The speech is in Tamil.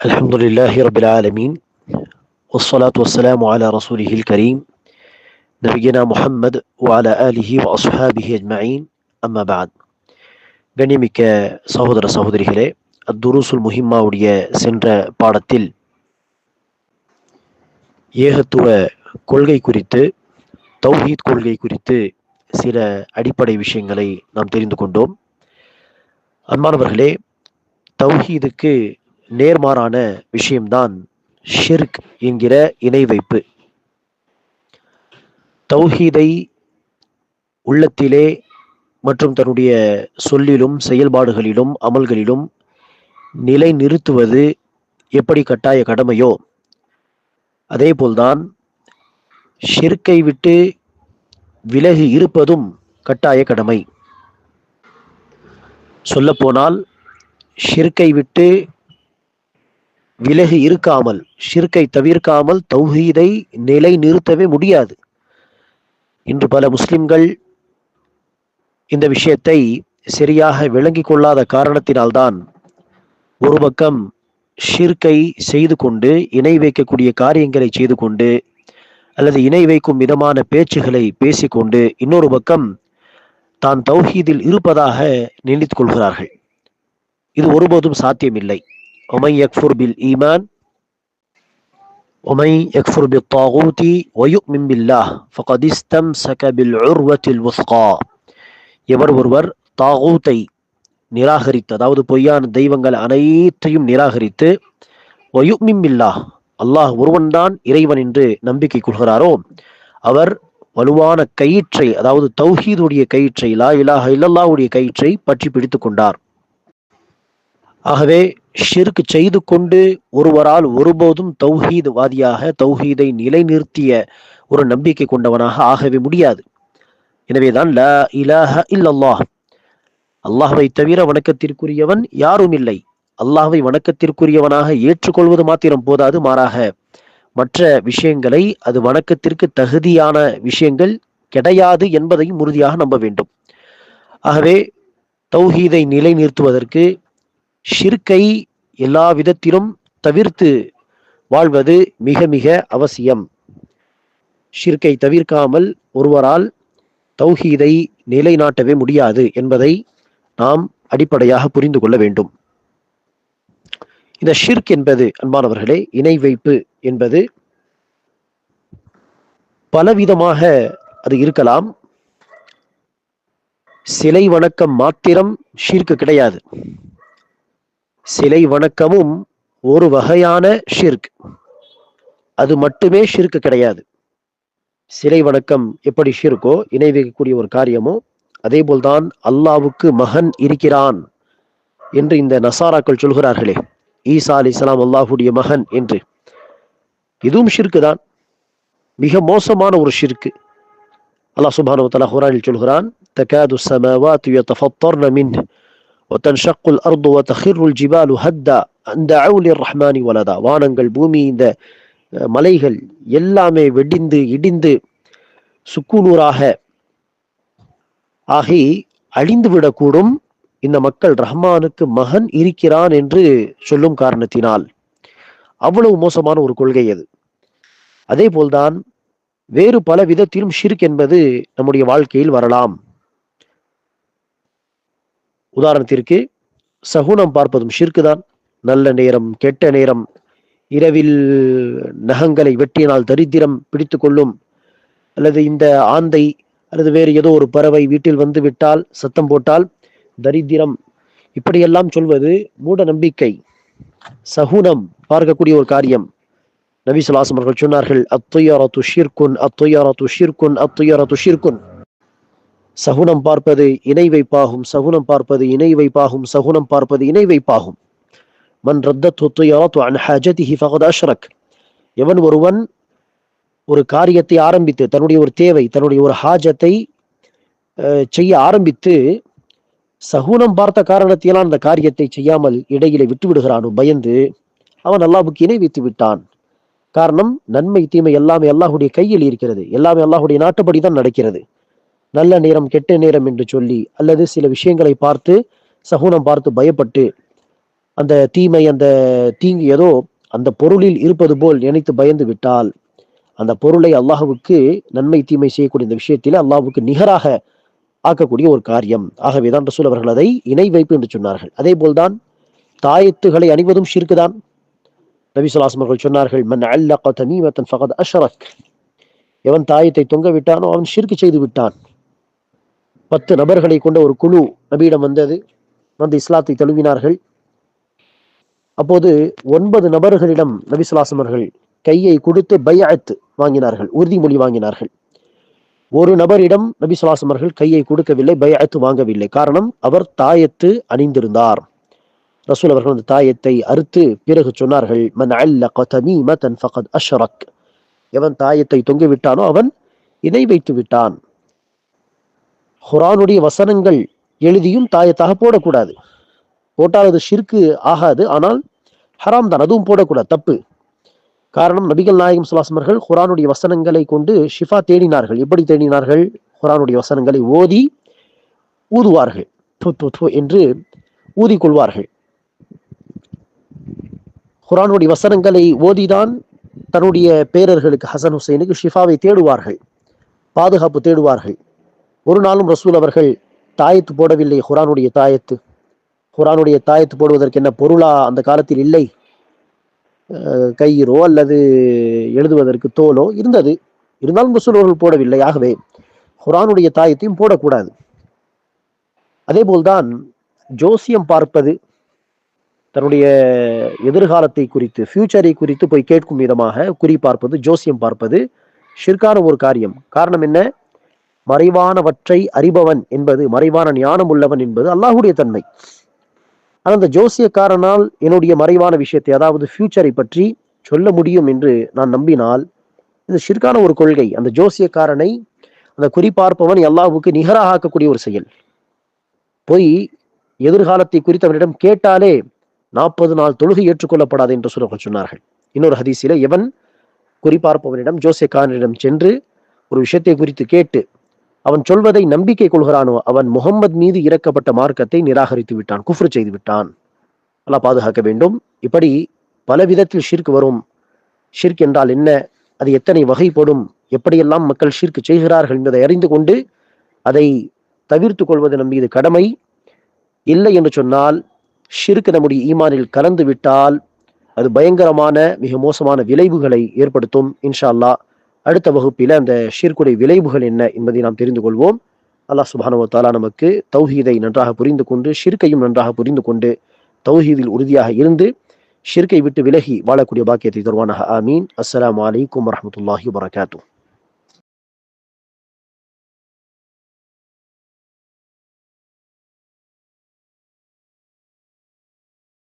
الحمد لله رب العالمين والصلاة والسلام على رسوله الكريم نبينا محمد وعلى آله وأصحابه أجمعين أما بعد கண்ணியமிக்க சகோதர சகோதரிகளே அத்துருசுல் முஹிம்மாவுடைய சென்ற பாடத்தில் ஏகத்துவ கொள்கை குறித்து தௌஹீத் கொள்கை குறித்து சில அடிப்படை விஷயங்களை நாம் தெரிந்து கொண்டோம். அன்பானவர்களே தௌஹீதுக்கு நேர்மாறான விஷயம்தான் ஷிர்க் என்கிற இணை வைப்பு தௌஹீதை உள்ளத்திலே மற்றும் தன்னுடைய சொல்லிலும் செயல்பாடுகளிலும் அமல்களிலும் நிலை நிறுத்துவது எப்படி கட்டாய கடமையோ? அதே போல்தான் ஷிர்கை விட்டு விலகி இருப்பதும் கட்டாய கடமை. சொல்லப்போனால் ஷிர்கை விட்டு விலகி இருக்காமல் ஷிர்கை தவிர்க்காமல் தௌஹீதை நிலை நிறுத்தவே முடியாது. இன்று பல முஸ்லிம்கள் இந்த விஷயத்தை சரியாக விளங்கிக் கொள்ளாத காரணத்தினால்தான் ஒரு பக்கம் ஷிர்கை செய்து கொண்டு இணை வைக்கக்கூடிய காரியங்களை செய்து கொண்டு அல்லது இணை வைக்கும் விதமான பேச்சுகளை பேசிக்கொண்டு இன்னொரு பக்கம் தான் தௌஹீதில் இருப்பதாக நினைத்து கொள்கிறார்கள். இது ஒருபோதும் சாத்தியமில்லை. ஒமை யக்ஃபுர் பில் ஈமான் ஒமை யக்ஃபுர் பில் தாகூதி ஒயு மிம்பில்லா ஃபகதிஸ்தம் சகபில் உர்வத்தில் உஸ்கா. எவர் ஒருவர் தாகூத்தை நிராகரித்து அதாவது பொய்யான தெய்வங்கள் அனைத்தையும் நிராகரித்து வயுமில்லா அல்லாஹ் ஒருவன்தான் இறைவன் என்று நம்பிக்கை கொள்கிறாரோ அவர் வலுவான கயிற்றை அதாவது தௌஹீதுடைய கயிற்றை லா இலாஹ இல்லல்லாவுடைய கயிற்றை பற்றி பிடித்து கொண்டார். ஆகவே ஷிர்க் செய்து கொண்டு ஒருவரால் ஒருபோதும் தௌஹீது வாதியாக தௌஹீதை நிலைநிறுத்திய ஒரு நம்பிக்கை கொண்டவனாக ஆகவே முடியாது. எனவேதான் லா இலாஹ இல்லல்லாஹ் அல்லாஹ்வை தவிர வணக்கத்திற்குரியவன் யாரும் இல்லை. அல்லாஹ்வை வணக்கத்திற்குரியவனாக ஏற்றுக்கொள்வது மாத்திரம் போதாது மாறாக மற்ற விஷயங்களை அது வணக்கத்திற்கு தகுதியான விஷயங்கள் கிடையாது என்பதையும் உறுதியாக நம்ப வேண்டும். ஆகவே தௌஹீதை நிலைநிறுத்துவதற்கு ஷிர்கை எல்லா விதத்திலும் தவிர்த்து வாழ்வது மிக மிக அவசியம். ஷிர்கை தவிர்க்காமல் ஒருவரால் தௌஹீதை நிலைநாட்டவே முடியாது என்பதை நாம் அடிப்படையாக புரிந்து கொள்ள வேண்டும். இந்த ஷிர்க் என்பது அன்பானவர்களே இணை வைப்பு என்பது பலவிதமாக அது இருக்கலாம். சிலை வணக்கம் மாத்திரம் ஷிர்க்கு கிடையாது. சிலை வணக்கமும் ஒரு வகையான ஷிர்க். அது மட்டுமே ஷிர்க்கு கிடையாது. சிலை வணக்கம் எப்படி ஷிர்கோ இணை வைக்கக்கூடிய ஒரு காரியமோ அதே போல்தான் அல்லாவுக்கு மகன் இருக்கிறான் என்று இந்த நசாராக்கள் சொல்கிறார்களே ஈசா அலி இஸ்லாம் அல்லாஹுடைய மகன் என்று இதுவும் ஷிர்க்கு தான் மிக மோசமான ஒரு ஷிர்க்கு அல்லாஹ் சுபானு தலா குரானில் சொல்கிறான் தகாது السماوات يتفطرن منه وتنشق الأرض وتخر الجبال هدا أن دعوا للرحمن ولدا வானங்கள் பூமி இந்த மலைகள் எல்லாமே வெடிந்து இடிந்து சுக்குநூறாக ஆகி அழிந்து விடக்கூடும். இந்த மக்கள் ரஹ்மானுக்கு மகன் இருக்கிறான் என்று சொல்லும் காரணத்தினால் அவ்வளவு மோசமான ஒரு கொள்கை அது. அதே போல்தான் வேறு பல விதத்திலும் ஷிர்க் என்பது நம்முடைய வாழ்க்கையில் வரலாம். உதாரணத்திற்கு சகுனம் பார்ப்பதும் ஷிர்க்கு தான் நல்ல நேரம் கெட்ட நேரம் இரவில் நகங்களை வெட்டினால் தரித்திரம் பிடித்து கொள்ளும் அல்லது இந்த ஆந்தை அல்லது வேறு ஏதோ ஒரு பறவை வீட்டில் வந்து விட்டால் சத்தம் போட்டால் தரித்திரம். இப்படியெல்லாம் சொல்வது மூட நம்பிக்கை சகுனம் பார்க்கக்கூடிய ஒரு காரியம். நபி சுல்லாசம் அவர்கள் சொன்னார்கள் அத்துயரத்து துஷிர்குன் அத்துயரத்து துஷிர்குன் அத்துயரத்து துஷிர்குன் சகுனம் பார்ப்பது இணை வைப்பாகும் சகுனம் பார்ப்பது இணை வைப்பாகும் சகுனம் பார்ப்பது இணை வைப்பாகும். மன் ரத்த துயரத்து து ஹஜதிஹி ஃபகத் அஷ்ரக். எவன் ஒருவன் ஒரு காரியத்தை ஆரம்பித்து தன்னுடைய ஒரு தேவை தன்னுடைய ஒரு ஹாஜத்தை செய்ய ஆரம்பித்து சகுனம் பார்த்த காரணத்தினால் அந்த காரியத்தை செய்யாமல் இடையிலே விட்டு விடுகிறானோ பயந்து அவன் அல்லாஹுக்கு இணை வைத்து விட்டான். காரணம் நன்மை தீமை எல்லாமே அல்லாஹுடைய கையில் இருக்கிறது. எல்லாமே அல்லாஹுடைய நாட்டுப்படி தான் நடக்கிறது. நல்ல நேரம் கெட்ட நேரம் என்று சொல்லி அல்லது சில விஷயங்களை பார்த்து சகுனம் பார்த்து பயப்பட்டு அந்த தீமை அந்த தீங்கு ஏதோ அந்த பொருளில் இருப்பது போல் நினைத்து பயந்து விட்டால் அந்த பொருளை அல்லாஹுவுக்கு நன்மை தீமை செய்யக்கூடிய இந்த விஷயத்திலே அல்லாஹுக்கு நிகராக ஆக்கக்கூடிய ஒரு காரியம். ஆகவேதான் ரசூல் அவர்கள் அதை இணை வைப்பு என்று சொன்னார்கள். அதே போல்தான் தாயத்துகளை அணிவதும் ஷிர்க்குதான் நபி சொல்லாசம் அவர்கள் சொன்னார்கள் மன் அல்லக தமீமத்தன் ஃபகத் அஷரக். எவன் தாயத்தை தொங்க விட்டானோ அவன் ஷிர்கு செய்து விட்டான். பத்து நபர்களை கொண்ட ஒரு குழு நபியிடம் வந்தது. வந்து இஸ்லாத்தை தழுவினார்கள். அப்போது ஒன்பது நபர்களிடம் நபி சொல்லாசம் அவர்கள் கையை கொடுத்து பையத்து வாங்கினார்கள் உறுதிமொழி வாங்கினார்கள். ஒரு நபரிடம் நபி சுவாசமர்கள் அவர்கள் கையை கொடுக்கவில்லை பையத்து வாங்கவில்லை. காரணம் அவர் தாயத்து அணிந்திருந்தார். ரசூல் அவர்கள் அந்த தாயத்தை அறுத்து பிறகு சொன்னார்கள் மன் அல்லக தன் ஃபகத் அஷ்ரக். எவன் தாயத்தை தொங்கி விட்டானோ அவன் இணை வைத்து விட்டான். குரானுடைய வசனங்கள் எழுதியும் தாயத்தாக போடக்கூடாது. போட்டால் அது ஷிர்கு ஆகாது ஆனால் ஹராம் தான் அதுவும் போடக்கூடாது தப்பு. காரணம் நபிகள் நாயகம் சுலாசமர்கள் குரானுடைய வசனங்களை கொண்டு ஷிஃபா தேடினார்கள். எப்படி தேடினார்கள்? குரானுடைய வசனங்களை ஓதி ஊதுவார்கள். து, து, து என்று குரானுடைய வசனங்களை ஓதிதான் தன்னுடைய பேரர்களுக்கு ஹசன் ஹுசைனுக்கு ஷிஃபாவை தேடுவார்கள். பாதுகாப்பு தேடுவார்கள். ஒரு நாளும் ரசூல் அவர்கள் தாயத்து போடவில்லை குரானுடைய தாயத்து. குரானுடைய தாயத்து போடுவதற்கு என்ன பொருளா? அந்த காலத்தில் இல்லை. கயிறோ அல்லது எழுதுவதற்கு தோலோ இருந்தது. இருந்தாலும் ரசூல் போடவில்லை. ஆகவே குரானுடைய தாயத்தையும் போடக்கூடாது. அதே போல்தான் ஜோசியம் பார்ப்பது தன்னுடைய எதிர்காலத்தை குறித்து ஃபியூச்சரை குறித்து போய் கேட்கும் விதமாக குறி பார்ப்பது ஜோசியம் பார்ப்பது ஷிர்கான ஒரு காரியம். காரணம் என்ன? மறைவானவற்றை அறிபவன் என்பது மறைவான ஞானம் உள்ளவன் என்பது அல்லாஹுடைய தன்மை. ஆனால் அந்த ஜோசியக்காரனால் என்னுடைய மறைவான விஷயத்தை அதாவது ஃபியூச்சரை பற்றி சொல்ல முடியும் என்று நான் நம்பினால் இது சிற்கான ஒரு கொள்கை. அந்த ஜோசியக்காரனை அந்த குறிப்பார்ப்பவன் எல்லாவுக்கு நிகராக ஆக்கக்கூடிய ஒரு செயல். போய் எதிர்காலத்தை குறித்து அவனிடம் கேட்டாலே நாற்பது நாள் தொழுகை ஏற்றுக்கொள்ளப்படாது என்று சொல்ல சொன்னார்கள். இன்னொரு ஹதீஸில எவன் குறிப்பார்ப்பவனிடம் ஜோசியக்காரனிடம் சென்று ஒரு விஷயத்தை குறித்து கேட்டு அவன் சொல்வதை நம்பிக்கை கொள்கிறானோ அவன் முகம்மது மீது இறக்கப்பட்ட மார்க்கத்தை நிராகரித்து விட்டான் குஃப்ரு செய்து விட்டான். அல்லாஹ் பாதுகாக்க வேண்டும். இப்படி பல விதத்தில் ஷிர்க் வரும். ஷிர்க் என்றால் என்ன? அது எத்தனை வகைப்படும்? எப்படியெல்லாம் மக்கள் ஷிர்க் செய்கிறார்கள் என்பதை அறிந்து கொண்டு அதை தவிர்த்து கொள்வது நம் மீது கடமை. இல்லை என்று சொன்னால் ஷிர்க் நம்முடைய ஈமானில் கலந்து விட்டால் அது பயங்கரமான மிக மோசமான விளைவுகளை ஏற்படுத்தும் இன்ஷா அல்லாஹ். அடுத்த வகுப்பில் அந்த ஷீர்குடை விளைவுகள் என்ன என்பதை நாம் தெரிந்து கொள்வோம். அல்லாஹ் சுபானுவ தாலா நமக்கு தௌஹீதை நன்றாக புரிந்து கொண்டு ஷிர்கையும் நன்றாக புரிந்து கொண்டு தௌஹீதில் உறுதியாக இருந்து ஷிர்கை விட்டு விலகி வாழக்கூடிய பாக்கியத்தை தருவானாக. ஆமீன். அஸ்லாம் வலைக்கம் வரமத்துல்லாஹி வரகாத்தூ